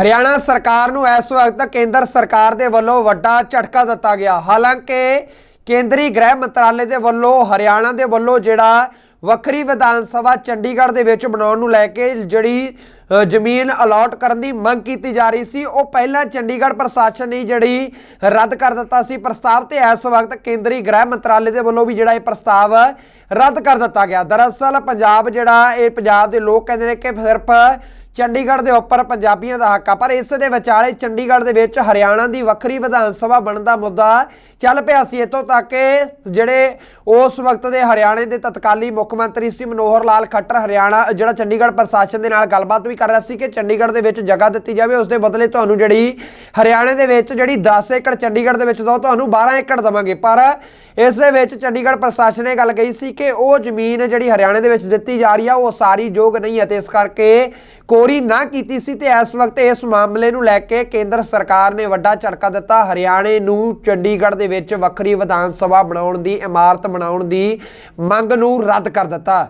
ਹਰਿਆਣਾ ਸਰਕਾਰ ਨੂੰ ਇਸ ਵਕਤ ਕੇਂਦਰ ਸਰਕਾਰ ਦੇ ਵੱਲੋਂ ਵੱਡਾ ਝਟਕਾ ਦਿੱਤਾ ਗਿਆ। ਹਾਲਾਂਕਿ ਕੇਂਦਰੀ ਗ੍ਰਹਿ ਮੰਤਰਾਲੇ ਦੇ ਵੱਲੋਂ, ਹਰਿਆਣਾ ਦੇ ਵੱਲੋਂ ਜਿਹੜਾ ਵੱਖਰੀ ਵਿਧਾਨ ਸਭਾ ਚੰਡੀਗੜ੍ਹ ਦੇ ਵਿੱਚ ਬਣਾਉਣ ਨੂੰ ਲੈ ਕੇ ਜਿਹੜੀ ਜ਼ਮੀਨ ਅਲਾਟ ਕਰਨ ਦੀ ਮੰਗ ਕੀਤੀ ਜਾ ਰਹੀ ਸੀ, ਉਹ ਪਹਿਲਾਂ ਚੰਡੀਗੜ੍ਹ ਪ੍ਰਸ਼ਾਸਨ ਨੇ ਜਿਹੜੀ ਰੱਦ ਕਰ ਦਿੱਤਾ ਸੀ। ਪ੍ਰਸਤਾਵ ਤੇ ਇਸ ਵਕਤ ਕੇਂਦਰੀ ਗ੍ਰਹਿ ਮੰਤਰਾਲੇ ਦੇ ਵੱਲੋਂ ਵੀ ਜਿਹੜਾ ਇਹ ਪ੍ਰਸਤਾਵ ਰੱਦ ਕਰ ਦਿੱਤਾ ਗਿਆ। ਦਰਅਸਲ ਪੰਜਾਬ ਜਿਹੜਾ, ਇਹ ਪੰਜਾਬ ਦੇ ਲੋਕ ਕਹਿੰਦੇ ਨੇ ਕਿ ਸਿਰਫ ਚੰਡੀਗੜ੍ਹ ਦੇ ਉੱਪਰ ਪੰਜਾਬੀਆਂ ਦਾ ਹੱਕ ਆ, ਪਰ ਇਸ ਦੇ ਵਿਚਾਲੇ ਚੰਡੀਗੜ੍ਹ ਦੇ ਵਿੱਚ ਹਰਿਆਣਾ ਦੀ ਵੱਖਰੀ ਵਿਧਾਨ ਸਭਾ ਬਣਨ ਦਾ ਮੁੱਦਾ ਚੱਲ ਪਿਆ ਸੀ ਇਤੋਂ ਤੱਕ ਕਿ ਜਿਹੜੇ ਉਸ ਵਕਤ ਦੇ ਹਰਿਆਣੇ ਦੇ ਤਤਕਾਲੀ ਮੁੱਖ ਮੰਤਰੀ ਸੀ ਮਨੋਹਰ ਲਾਲ ਖੱਟਰ, ਹਰਿਆਣਾ, ਜਿਹੜਾ ਚੰਡੀਗੜ੍ਹ ਪ੍ਰਸ਼ਾਸਨ ਦੇ ਨਾਲ ਗੱਲਬਾਤ ਵੀ ਕਰ ਰਿਹਾ ਸੀ ਕਿ ਚੰਡੀਗੜ੍ਹ ਦੇ ਵਿੱਚ ਜਗ੍ਹਾ ਦਿੱਤੀ ਜਾਵੇ ਉਸ ਦੇ ਬਦਲੇ ਤੁਹਾਨੂੰ ਜਿਹੜੀ ਹਰਿਆਣੇ ਦੇ ਵਿੱਚ ਜਿਹੜੀ 10 ਏਕੜ ਚੰਡੀਗੜ੍ਹ ਦੇ ਵਿੱਚ ਦੋ, ਤੁਹਾਨੂੰ 12 ਏਕੜ ਦਵਾਂਗੇ। ਪਰ ਇਸ ਦੇ ਵਿੱਚ ਚੰਡੀਗੜ੍ਹ ਪ੍ਰਸ਼ਾਸਨ ਨੇ ਗੱਲ ਕਹੀ ਸੀ ਕਿ ਉਹ ਜ਼ਮੀਨ ਜਿਹੜੀ ਹਰਿਆਣੇ ਦੇ ਵਿੱਚ ਦਿੱਤੀ ਜਾ ਰਹੀ ਆ, ਉਹ ਸਾਰੀ ਯੋਗ ਨਹੀਂ ਹੈ ਤੇ ਇਸ ਕਰਕੇ ਚੋਰੀ ਨਾ ਕੀਤੀ ਸੀ ਤੇ ਇਸ ਵਕਤ ਇਸ ਮਾਮਲੇ ਨੂੰ ਲੈ ਕੇ ਕੇਂਦਰ ਸਰਕਾਰ ਨੇ ਵੱਡਾ ਝਟਕਾ ਦਿੱਤਾ। ਹਰਿਆਣੇ ਨੂੰ ਚੰਡੀਗੜ੍ਹ ਦੇ ਵਿੱਚ ਵੱਖਰੀ ਵਿਧਾਨ ਸਭਾ ਬਣਾਉਣ ਦੀ, ਇਮਾਰਤ ਬਣਾਉਣ ਦੀ ਮੰਗ ਨੂੰ ਰੱਦ ਕਰ ਦਿੱਤਾ।